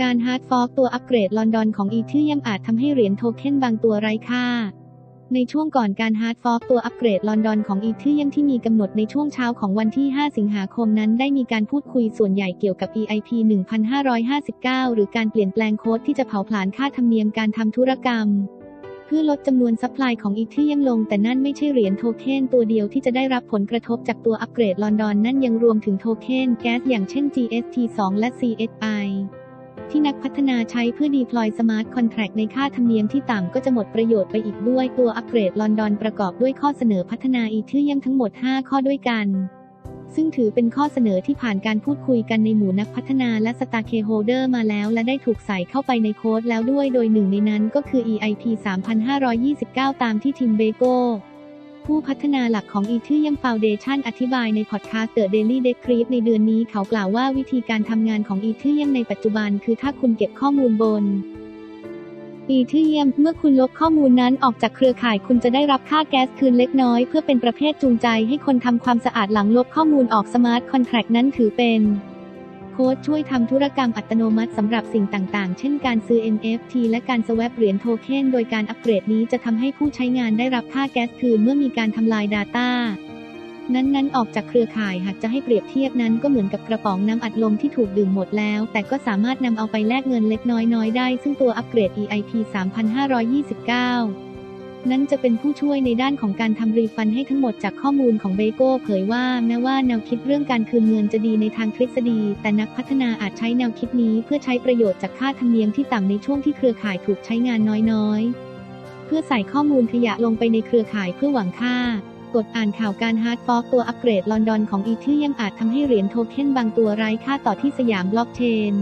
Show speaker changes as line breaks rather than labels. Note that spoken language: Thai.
การฮาร์ดฟอกตัวอัปเกรดลอนดอนของอีเทียมอาจทำให้เหรียญโทเค็นบางตัวไร้ค่า ในช่วงก่อนการฮาร์ดฟอกตัวอัปเกรดลอนดอนของอีเทียมที่มีกำหนดในช่วงเช้าของวันที่ 5 สิงหาคมนั้นได้มีการพูดคุยส่วนใหญ่เกี่ยวกับ EIP 1559 หรือการเปลี่ยนแปลงโค้ดที่จะเผาผลาญค่าธรรมเนียมการทำธุรกรรมเพื่อลดจำนวนซัพพลายของอีเทียมลง แต่นั่นไม่ใช่เหรียญโทเค็นตัวเดียวที่จะได้รับผลกระทบจากตัวอัปเกรดลอนดอนนั่นยังรวมถึงโทเค็นแก๊สอย่างเช่น GST2 และ CSI ที่นักพัฒนาใช้เพื่อ deploy smart contract ในค่าธรรมเนียมที่ต่ำก็จะหมดประโยชน์ไปอีกด้วยตัวอัปเกรดลอนดอนประกอบด้วยข้อเสนอพัฒนาอีเทียมทั้งหมด 5 ข้อด้วยกัน ซึ่งถือเป็นข้อเสนอที่ผ่านการพูดคุยกันในหมู่นักพัฒนาและสตาร์เคโฮเดอร์มาแล้ว และได้ถูกใส่เข้าไปในโค้ดแล้วด้วยโดยหนึ่งในนั้นก็คือ EIP 3529 ตามที่ทีมเบโก ผู้พัฒนาหลักของ Ethereum Foundation อธิบายในพอดคาสต์ The Daily Decrypt ในเดือนนี้เขากล่าวว่าวิธีการทำงานของ Ethereum ในปัจจุบัน คือถ้าคุณเก็บข้อมูลบน Ethereum เมื่อคุณลบข้อมูลนั้นออกจากเครือข่ายคุณจะได้รับค่าแก๊สคืนเล็กน้อย เพื่อเป็นประเภทจูงใจให้คนทำความสะอาดหลังลบข้อมูลออก Smart Contract นั้นถือเป็น โค้ดช่วยทำธุรกรรมอัตโนมัติสำหรับสิ่งต่างๆ เช่นการซื้อ NFT และการสว a p เหรียญโทเค็น โดยการอัปเกรดนี้จะทำให้ผู้ใช้งานได้รับค่าแก๊สคืนเมื่อมีการทำลาย Data นั้นๆ ออกจากเครือข่ายหากจะให้เปรียบเทียบนั้นก็เหมือนกับกระป๋องน้ำอัดลมที่ถูกดื่มหมดแล้ว แต่ก็สามารถนำเอาไปแลกเงินเล็กน้อยๆได้ ซึ่งตัวอัปเกรด EIP 3529 นั้นจะเป็นผู้ช่วยในด้านของการทำรีฟันให้ทั้งหมดจากข้อมูลของเบโก้เผยว่าแม้ว่าแนวคิดเรื่องการคืนเงินจะดีในทางทฤษฎี แต่นักพัฒนาอาจใช้แนวคิดนี้เพื่อใช้ประโยชน์จากค่าธรรมเนียมที่ต่ำในช่วงที่เครือข่ายถูกใช้งานน้อยๆ เพื่อใส่ข้อมูลขยะลงไปในเครือข่ายเพื่อหวังค่ากดอ่านข่าวการฮาร์ดฟอกตัวอัปเกรดลอนดอนของอีเทียมอาจทำให้เหรียญโทเค็นบางตัวไร้ค่าต่อที่สยามบล็อกเชน